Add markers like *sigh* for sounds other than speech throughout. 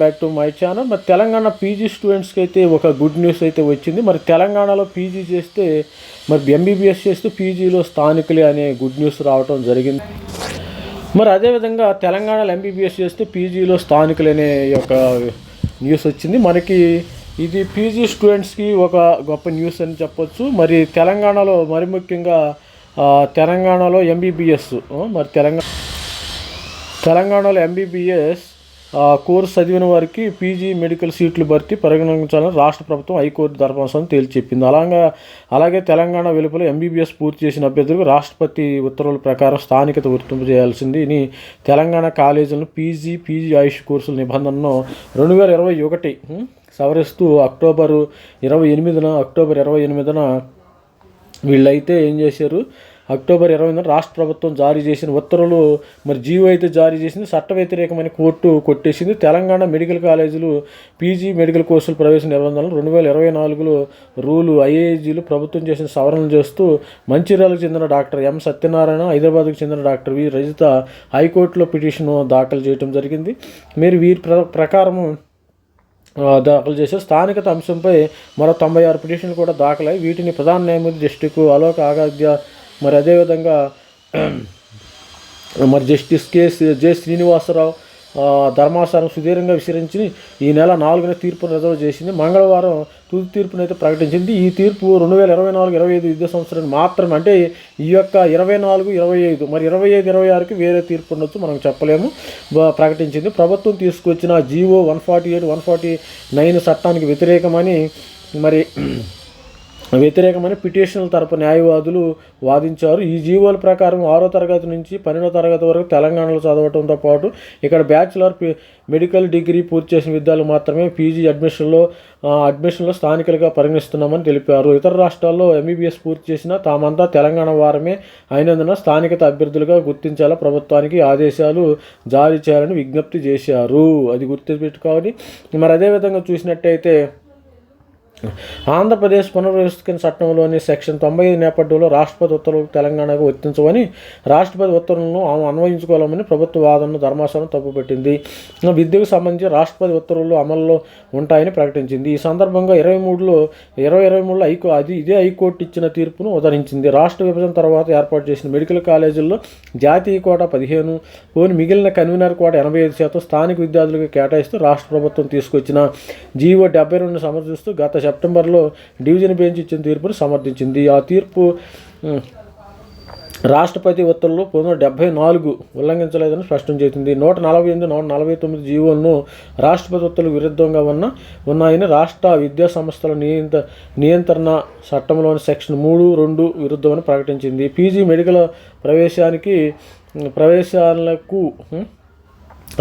Back to my channel మరి Telangana PG స్టూడెంట్స్కి అయితే ఒక గుడ్ న్యూస్ అయితే వచ్చింది. మరి తెలంగాణలో పీజీ చేస్తే మరి ఎంబీబీఎస్ చేస్తే పీజీలో స్థానికులే అనే గుడ్ న్యూస్ రావటం జరిగింది. మరి అదేవిధంగా తెలంగాణలో ఎంబీబీఎస్ చేస్తే పీజీలో స్థానికులు అనే యొక్క న్యూస్ వచ్చింది. మనకి ఇది పీజీ స్టూడెంట్స్కి ఒక గొప్ప న్యూస్ అని చెప్పొచ్చు. మరి తెలంగాణలో మరి ముఖ్యంగా తెలంగాణలో ఎంబీబీఎస్ మరి తెలంగాణ తెలంగాణలో ఎంబీబీఎస్ కోర్సు చదివిన వారికి పీజీ మెడికల్ సీట్లు భర్తీ పరిగణించాలని రాష్ట్ర ప్రభుత్వం హైకోర్టు ధర్మాసనం తేల్చి చెప్పింది. అలాగా అలాగే తెలంగాణ వెలుపల ఎంబీబీఎస్ పూర్తి చేసిన అభ్యర్థులకు రాష్ట్రపతి ఉత్తర్వుల ప్రకారం స్థానికత వర్తింపు చేయాల్సింది. ఇని తెలంగాణ కాలేజీలను పీజీ పీజీ ఆయుష్ కోర్సుల నిబంధనను రెండు వేల ఇరవై ఒకటి సవరిస్తూ అక్టోబరు ఇరవై ఎనిమిదిన అక్టోబర్ ఇరవై ఎనిమిదిన వీళ్ళైతే ఏం చేశారు? అక్టోబర్ ఇరవై రాష్ట్ర ప్రభుత్వం జారీ చేసిన ఉత్తర్వులు మరి జీవో అయితే జారీ చేసింది చట్ట వ్యతిరేకమైన కోర్టు కొట్టేసింది. తెలంగాణ మెడికల్ కాలేజీలు పీజీ మెడికల్ కోర్సులు ప్రవేశ నిబంధనలు రెండు వేల ఇరవై నాలుగులో రూలు ఐఏజీలు ప్రభుత్వం చేసిన సవరణలు చేస్తూ మంచిర్యాలకు చెందిన డాక్టర్ ఎం సత్యనారాయణ హైదరాబాద్కు చెందిన డాక్టర్ వి. రజిత హైకోర్టులో పిటిషన్ దాఖలు చేయడం జరిగింది. మీరు వీరి ప్ర ప్రకారము దాఖలు చేసే స్థానికత అంశంపై మరో తొంభై ఆరు పిటిషన్లు కూడా దాఖలై వీటిని ప్రధాన న్యాయమూర్తి జస్టిస్ అలోక్ ఆగాధ్య మరి అదేవిధంగా *clears throat* మరి జస్టిస్ కె జె శ్రీనివాసరావు ధర్మాసనం సుదీర్ఘంగా విసిరించి ఈ నెల నాలుగున తీర్పును రిజర్వ్ చేసింది. మంగళవారం తుది తీర్పును అయితే ప్రకటించింది. ఈ తీర్పు రెండు వేల ఇరవై నాలుగు ఇరవై ఐదు విద్యా సంవత్సరానికి మాత్రమే. అంటే ఈ యొక్క ఇరవై నాలుగు ఇరవై ఐదు మరి ఇరవై ఐదు ఇరవై ఆరుకి వేరే తీర్పు ఉండొచ్చు మనం చెప్పలేము. ప్రకటించింది. ప్రభుత్వం తీసుకొచ్చిన GO one forty eight one forty nine చట్టానికి వ్యతిరేకమని మరి వ్యతిరేకమైన పిటిషన్ల తరపు న్యాయవాదులు వాదించారు. ఈ జీవోల ప్రకారం ఆరో తరగతి నుంచి పన్నెండో తరగతి వరకు తెలంగాణలో చదవడంతో పాటు ఇక్కడ బ్యాచిలర్ మెడికల్ డిగ్రీ పూర్తి చేసిన విద్యార్థులు మాత్రమే పీజీ అడ్మిషన్లో అడ్మిషన్లో స్థానికులుగా పరిగణిస్తున్నామని తెలిపారు. ఇతర రాష్ట్రాల్లో ఎంబీబీఎస్ పూర్తి చేసిన తామంతా తెలంగాణ వారమే అయినందున స్థానికత అభ్యర్థులుగా గుర్తించాలా ప్రభుత్వానికి ఆదేశాలు జారీ చేయాలని విజ్ఞప్తి చేశారు. అది గుర్తుపెట్టుకోవాలి. మరి అదేవిధంగా చూసినట్టయితే ఆంధ్రప్రదేశ్ పునర్వ్యవస్థీకరణ చట్టంలోని సెక్షన్ తొంభై ఐదు నేపథ్యంలో రాష్ట్రపతి ఉత్తర్వులు తెలంగాణకు వర్తించవని రాష్ట్రపతి ఉత్తర్వులను ఆమె అన్వయించుకోవాలని ప్రభుత్వ వాదనను ధర్మాసనం తప్పుపెట్టింది. విద్యకు సంబంధించి రాష్ట్రపతి ఉత్తర్వులు అమల్లో ఉంటాయని ప్రకటించింది. ఈ సందర్భంగా ఇరవై మూడులో ఇరవై ఇరవై మూడులో హైకో అది ఇదే హైకోర్టు ఇచ్చిన తీర్పును ఉదరించింది. రాష్ట్ర విభజన తర్వాత ఏర్పాటు చేసిన మెడికల్ కాలేజీల్లో జాతీయ కోట పదిహేను పోని మిగిలిన కన్వీనర్ కోట ఎనభై ఐదు శాతం స్థానిక విద్యార్థులకు కేటాయిస్తూ రాష్ట్ర ప్రభుత్వం తీసుకొచ్చిన జీవో డెబ్బై రెండు సమర్థిస్తూ గత సెప్టెంబర్లో డివిజన్ బెంచ్ ఇచ్చిన తీర్పును సమర్థించింది. ఆ తీర్పు రాష్ట్రపతి ఉత్తర్వులు పంతొమ్మిది వందల డెబ్బై నాలుగు ఉల్లంఘించలేదని స్పష్టం చేసింది. నూట నలభై ఎనిమిది నూట నలభై తొమ్మిది జీవోలను రాష్ట్రపతి ఉత్తర్వులు విరుద్ధంగా ఉన్న ఉన్నాయని రాష్ట్ర విద్యా సంస్థల నియంత నియంత్రణ చట్టంలోని సెక్షన్ మూడు రెండు విరుద్ధమని ప్రకటించింది. పీజీ మెడికల్ ప్రవేశానికి ప్రవేశాలకు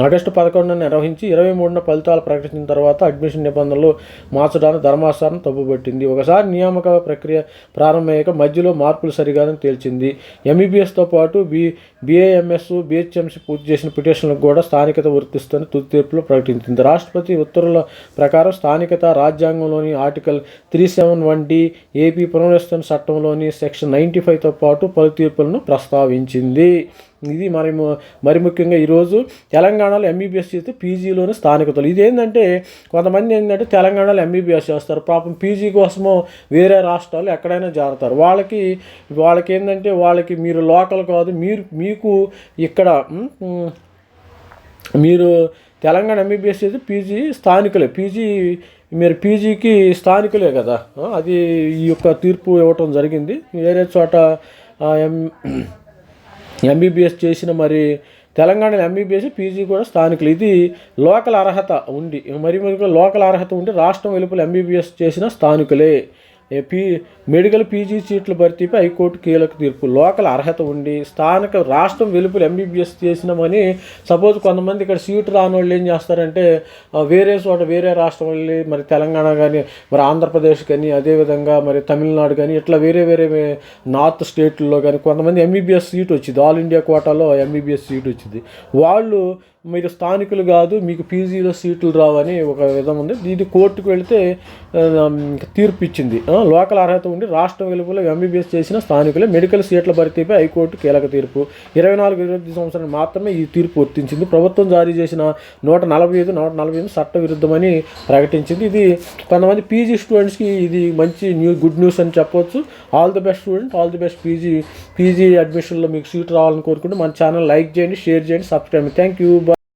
ఆగస్టు పదకొండున నిర్వహించి ఇరవై మూడున ఫలితాలు ప్రకటించిన తర్వాత అడ్మిషన్ నిబంధనలు మార్చడానికి ధర్మాసనం తప్పుపట్టింది ఒకసారి నియామక ప్రక్రియ ప్రారంభమయ్యాక మధ్యలో మార్పులు సరిగాదని తేల్చింది. ఎంబీబీఎస్తో పాటు బి బీఏఎంఎస్ బిహెచ్ఎంసీ పూర్తి చేసిన పిటిషన్లకు కూడా స్థానికత వర్తిస్తుందని తుది తీర్పులో ప్రకటించింది. రాష్ట్రపతి ఉత్తర్వుల ప్రకారం స్థానికత రాజ్యాంగంలోని article three seven one D AP పునర్వ్యవస్థన చట్టంలోని సెక్షన్ నైంటీ ఫైవ్తో పాటు పలు తీర్పులను ప్రస్తావించింది. ఇది మరి మరి ముఖ్యంగా ఈరోజు తెలంగాణలో ఎంబీబీఎస్ చేస్తే పీజీలోని స్థానికతలు. ఇదేంటంటే కొంతమంది ఏంటంటే తెలంగాణలో ఎంబీబీఎస్ చేస్తారు. పాపం పీజీ కోసమో వేరే రాష్ట్రాలు ఎక్కడైనా జారుతారు. వాళ్ళకి వాళ్ళకి ఏంటంటే వాళ్ళకి మీరు లోకల్ కాదు మీరు మీకు ఇక్కడ మీరు తెలంగాణ ఎంబీబీఎస్ చేసి పీజీ స్థానికులే. పీజీ మీరు పీజీకి స్థానికులే కదా. అది ఈ యొక్క తీర్పు ఇవ్వటం జరిగింది. వేరే చోట ఎం ఎంబీబీఎస్ చేసిన మరి తెలంగాణలో ఎంబీబీఎస్ పీజీ కూడా స్థానికులు. ఇది లోకల్ అర్హత ఉండి మరి మరి లోకల్ అర్హత ఉండి రాష్ట్రం వెలుపల ఎంబీబీఎస్ చేసిన స్థానికులే. పీ మెడికల్ పీజీ సీట్ల భర్తీపై హైకోర్టు కీలక తీర్పు. లోకల్ అర్హత ఉండి స్థానిక రాష్ట్రం వెలుపులు ఎంబీబీఎస్ చేసినామని సపోజ్ కొంతమంది ఇక్కడ సీటు రాని వాళ్ళు ఏం చేస్తారంటే వేరే చోట వేరే రాష్ట్రం వెళ్ళి మరి తెలంగాణ కానీ మరి ఆంధ్రప్రదేశ్ కానీ అదేవిధంగా మరి తమిళనాడు కానీ ఇట్లా వేరే వేరే నార్త్ స్టేట్లో కానీ కొంతమంది ఎంబీబీఎస్ సీట్ వచ్చింది. ఆల్ ఇండియా కోటాలో ఎంబీబీఎస్ సీట్ వచ్చింది. వాళ్ళు మీరు స్థానికులు కాదు మీకు పీజీలో సీట్లు రావని ఒక విధం ఉంది. ఇది కోర్టుకు వెళితే తీర్పు ఇచ్చింది. లోకల్ అర్హత ఉండి రాష్ట్రం వెలుపల ఎంబీబీఎస్ చేసిన స్థానికులే మెడికల్ సీట్ల భర్తీపై హైకోర్టు కీలక తీర్పు. ఇరవై నాలుగు ఇరవై సంవత్సరాలు మాత్రమే ఈ తీర్పు వర్తించింది. ప్రభుత్వం జారీ చేసిన నూట నలభై ఐదు నూట నలభై ఎనిమిది చట్ట విరుద్ధమని ప్రకటించింది. ఇది కొంతమంది పీజీ స్టూడెంట్స్కి ఇది మంచి న్యూ గుడ్ న్యూస్ అని చెప్పొచ్చు. All the best student all the best PG PG అడ్మిషన్లో మీకు సీట్ రావాలని కోరుకుంటే మన ఛానల్ లైక్ చేయండి షేర్ చేయండి సబ్స్క్రైబ్ థ్యాంక్ యూ